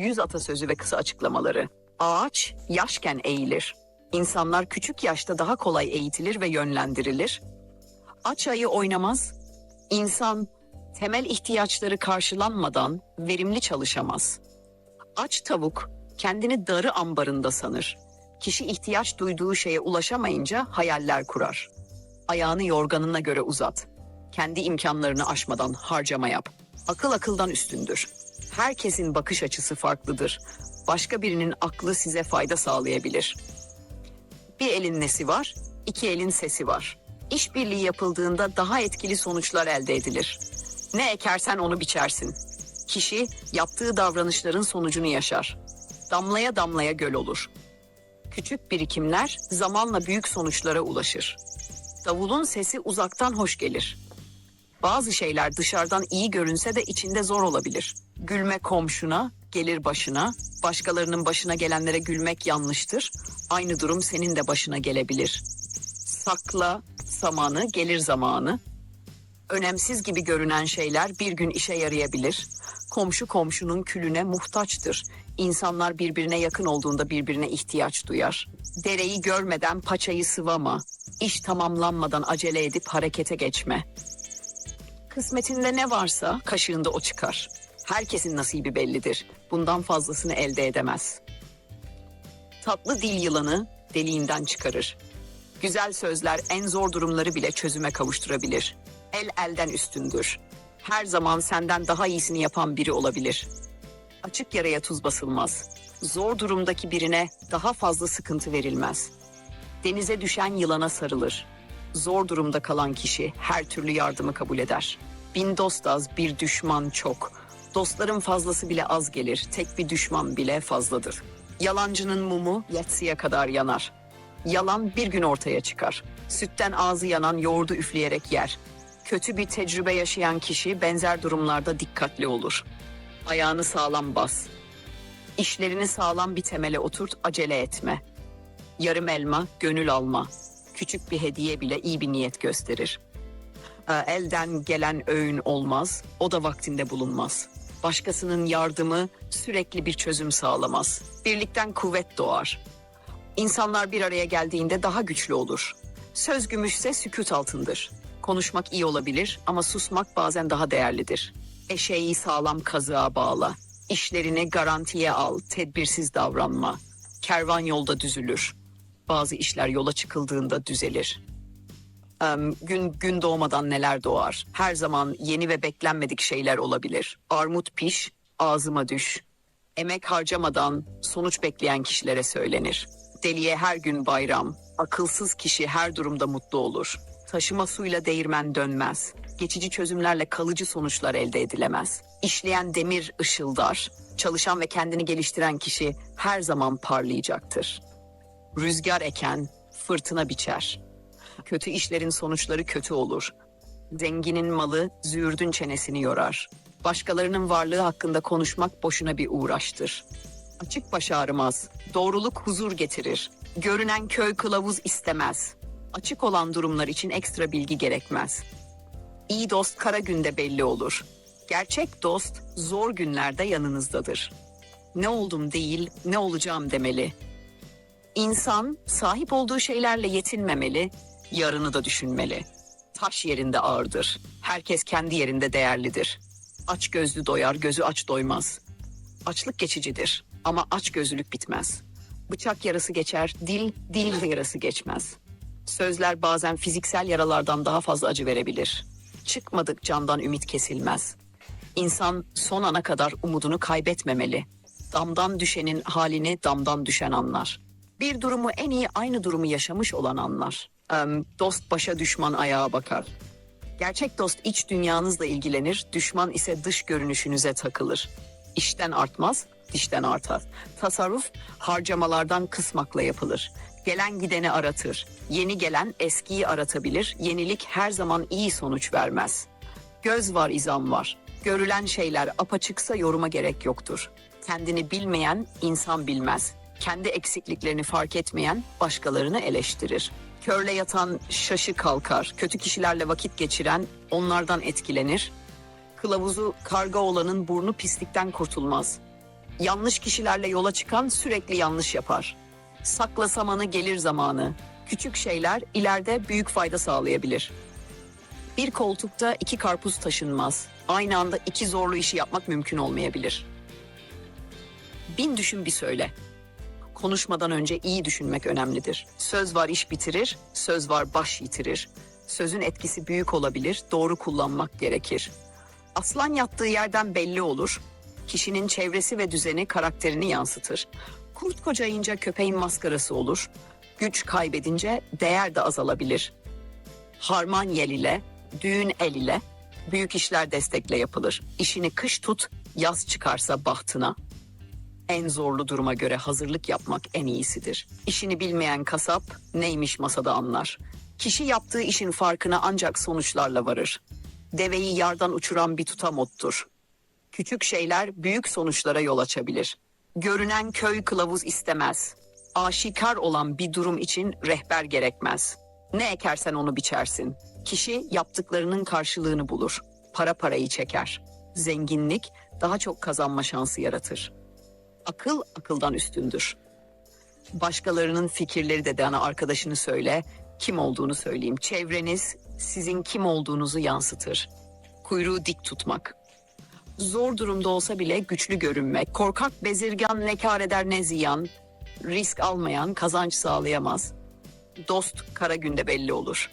Yüz atasözü ve kısa açıklamaları. Ağaç yaşken eğilir. İnsanlar küçük yaşta daha kolay eğitilir ve yönlendirilir. Aç ayı oynamaz. İnsan temel ihtiyaçları karşılanmadan verimli çalışamaz. Aç tavuk kendini darı ambarında sanır. Kişi ihtiyaç duyduğu şeye ulaşamayınca hayaller kurar. Ayağını yorganına göre uzat. Kendi imkanlarını aşmadan harcama yap. Akıl akıldan üstündür. Herkesin bakış açısı farklıdır. Başka birinin aklı size fayda sağlayabilir. Bir elin nesi var, iki elin sesi var. İşbirliği yapıldığında daha etkili sonuçlar elde edilir. Ne ekersen onu biçersin. Kişi yaptığı davranışların sonucunu yaşar. Damlaya damlaya göl olur. Küçük birikimler zamanla büyük sonuçlara ulaşır. Davulun sesi uzaktan hoş gelir. Bazı şeyler dışarıdan iyi görünse de içinde zor olabilir. Gülme komşuna, gelir başına, başkalarının başına gelenlere gülmek yanlıştır. Aynı durum senin de başına gelebilir. Sakla samanı, gelir zamanı. Önemsiz gibi görünen şeyler bir gün işe yarayabilir. Komşu komşunun külüne muhtaçtır. İnsanlar birbirine yakın olduğunda birbirine ihtiyaç duyar. Dereyi görmeden paçayı sıvama. İş tamamlanmadan acele edip harekete geçme. Kısmetinde ne varsa kaşığında o çıkar. Herkesin nasibi bellidir. Bundan fazlasını elde edemez. Tatlı dil yılanı deliğinden çıkarır. Güzel sözler en zor durumları bile çözüme kavuşturabilir. El elden üstündür. Her zaman senden daha iyisini yapan biri olabilir. Açık yaraya tuz basılmaz. Zor durumdaki birine daha fazla sıkıntı verilmez. Denize düşen yılana sarılır. Zor durumda kalan kişi her türlü yardımı kabul eder. Bin dost az, bir düşman çok. Dostların fazlası bile az gelir, tek bir düşman bile fazladır. Yalancının mumu yatsıya kadar yanar. Yalan bir gün ortaya çıkar. Sütten ağzı yanan yoğurdu üfleyerek yer. Kötü bir tecrübe yaşayan kişi benzer durumlarda dikkatli olur. Ayağını sağlam bas. İşlerini sağlam bir temele oturt, acele etme. Yarım elma, gönül alma. Küçük bir hediye bile iyi bir niyet gösterir. Ee, Elden gelen öğün olmaz, o da vaktinde bulunmaz. Başkasının yardımı sürekli bir çözüm sağlamaz. Birlikten kuvvet doğar. İnsanlar bir araya geldiğinde daha güçlü olur. Söz gümüşse sükut altındır. Konuşmak iyi olabilir ama susmak bazen daha değerlidir. Eşeği sağlam kazığa bağla. İşlerini garantiye al, tedbirsiz davranma. Kervan yolda düzülür. Bazı işler yola çıkıldığında düzelir. Gün gün doğmadan neler doğar? Her zaman yeni ve beklenmedik şeyler olabilir. Armut piş, ağzıma düş. Emek harcamadan sonuç bekleyen kişilere söylenir. Deliye her gün bayram. Akılsız kişi her durumda mutlu olur. Taşıma suyla değirmen dönmez. Geçici çözümlerle kalıcı sonuçlar elde edilemez. İşleyen demir ışıldar. Çalışan ve kendini geliştiren kişi her zaman parlayacaktır. Rüzgar eken fırtına biçer. Kötü işlerin sonuçları kötü olur. Zenginin malı züğürdün çenesini yorar. Başkalarının varlığı hakkında konuşmak boşuna bir uğraştır. Açık baş ağrımaz. Doğruluk huzur getirir. Görünen köy kılavuz istemez. Açık olan durumlar için ekstra bilgi gerekmez. İyi dost kara günde belli olur. Gerçek dost zor günlerde yanınızdadır. Ne oldum değil, ne olacağım demeli. İnsan sahip olduğu şeylerle yetinmemeli, yarını da düşünmeli. Taş yerinde ağırdır. Herkes kendi yerinde değerlidir. Aç gözlü doyar, gözü aç doymaz. Açlık geçicidir ama aç gözlülük bitmez. Bıçak yarası geçer, dil dil yarası geçmez. Sözler bazen fiziksel yaralardan daha fazla acı verebilir. Çıkmadık candan ümit kesilmez. İnsan son ana kadar umudunu kaybetmemeli. Damdan düşenin halini damdan düşen anlar. Bir durumu en iyi aynı durumu yaşamış olan anlar. Dost başa düşman ayağa bakar. Gerçek dost iç dünyanızla ilgilenir, düşman ise dış görünüşünüze takılır. İşten artmaz, dişten artar. Tasarruf harcamalardan kısmakla yapılır. Gelen gideni aratır. Yeni gelen eskiyi aratabilir. Yenilik her zaman iyi sonuç vermez. Göz var, izam var. Görülen şeyler apaçıksa yoruma gerek yoktur. Kendini bilmeyen insan bilmez. Kendi eksikliklerini fark etmeyen başkalarını eleştirir. Körle yatan şaşı kalkar. Kötü kişilerle vakit geçiren onlardan etkilenir. Kılavuzu karga olanın burnu pislikten kurtulmaz. Yanlış kişilerle yola çıkan sürekli yanlış yapar. Sakla samanı gelir zamanı. Küçük şeyler ileride büyük fayda sağlayabilir. Bir koltukta iki karpuz taşınmaz. Aynı anda iki zorlu işi yapmak mümkün olmayabilir. Bin düşün bir söyle. Konuşmadan önce iyi düşünmek önemlidir. Söz var iş bitirir, söz var baş yitirir. Sözün etkisi büyük olabilir, doğru kullanmak gerekir. Aslan yattığı yerden belli olur. Kişinin çevresi ve düzeni karakterini yansıtır. Kurt kocayınca köpeğin maskarası olur. Güç kaybedince değer de azalabilir. Harman yel ile, düğün el ile, büyük işler destekle yapılır. İşini kış tut, yaz çıkarsa bahtına. En zorlu duruma göre hazırlık yapmak en iyisidir. İşini bilmeyen kasap neymiş masada anlar. Kişi yaptığı işin farkına ancak sonuçlarla varır. Deveyi yardan uçuran bir tutam ottur. Küçük şeyler büyük sonuçlara yol açabilir. Görünen köy kılavuz istemez. Aşikar olan bir durum için rehber gerekmez. Ne ekersen onu biçersin. Kişi yaptıklarının karşılığını bulur. Para parayı çeker. Zenginlik daha çok kazanma şansı yaratır. Akıl akıldan üstündür. Başkalarının fikirleri de dana arkadaşını söyle, kim olduğunu söyleyeyim. Çevreniz sizin kim olduğunuzu yansıtır. Kuyruğu dik tutmak. Zor durumda olsa bile güçlü görünmek. Korkak bezirgan ne kar eder ne ziyan. Risk almayan kazanç sağlayamaz. Dost kara günde belli olur.